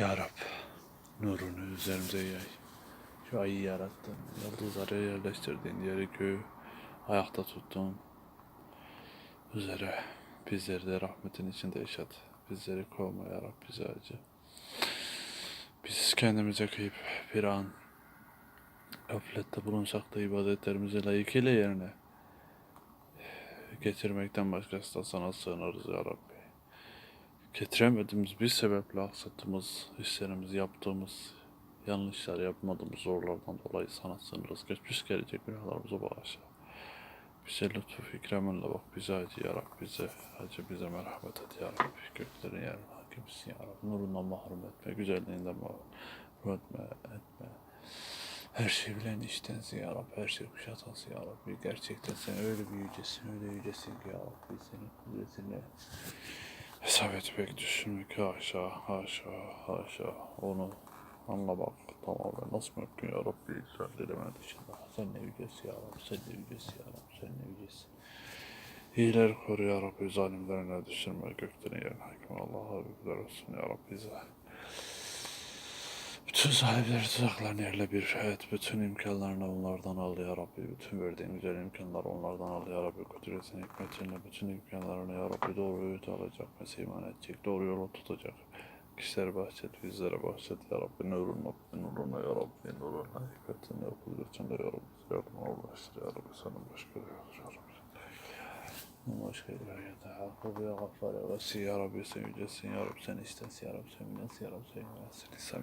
Ya Rab, nurunu üzerimize yay. Şu ayı yarattın, yıldızları yerleştirdin, yeri göğü ayakta tuttun. Üzere bizleri de rahmetin içinde yaşat. Bizleri kovma ya Rab, bizi acı. Biz kendimize kıyıp bir an gaflette bulunsak da ibadetlerimizi layık ile yerine getirmekten başkası da sana sığınırız ya Rabbi. Getiremediğimiz bir sebeple aksattığımız işlerimizi yaptığımız yanlışlar yapmadığımız zorlardan dolayı sana sığınırız. Geçmiş gelecek günahlarımızı bağışla. Bize lütfu ikramınla bak bize acı ya Rabbi bize acı bize merhamet et ya Rabbi. Göklerin yerin hakimsin ya Rabbi. Nurundan mahrum etme, güzelliğinden mahrum etme, etme. Her şeyi bilen iştensin ya Rabbi, her şeyi kuşatansın ya Rabbi. Gerçekten sen öyle bir yücesin, öyle yücesin ki ya Rabbi senin kudretine hesap etmek, düşünmek haşa, haşa, haşa. Onu anlamak tamamen nasıl mümkün ya Rabbi sen dilemen dışında. Sen ne yücesi ya Rabbi, sen ne yücesi ya Rabbi, sen ne yücesi. İyiler koru ya Rabbi, zalimlerine düşürme, göklerin yerin hakim Allah'a övgüler olsun ya Rabbi bize. Bütün sahipleri tuzaklarını yerle bir et. Bütün imkanlarını onlardan al ya Rabbi. Bütün verdiğin güzel imkanları onlardan al ya Rabbi. Kudretin hikmetinle bütün imkanlarını ya Rabbi doğru öğüt alacak. Mesih iman edecek. Doğru yolu tutacak. Kişileri bahşet, bizlere bahşet ya Rabbi. Nuruna, nuruna ya Rabbi. Nuruna, hikmetinle, kudretinle ya Rabbi. Yardımına ulaştır ya Rabbi. Senin başka da ya Rabbi. Başka ilahi tehakkub ya gaffar ya vasi ya Rabbi sen yücesin ya Rabbi sen istensin ya Rabbi sen bilensin ya Rabbi sen bilensin İsa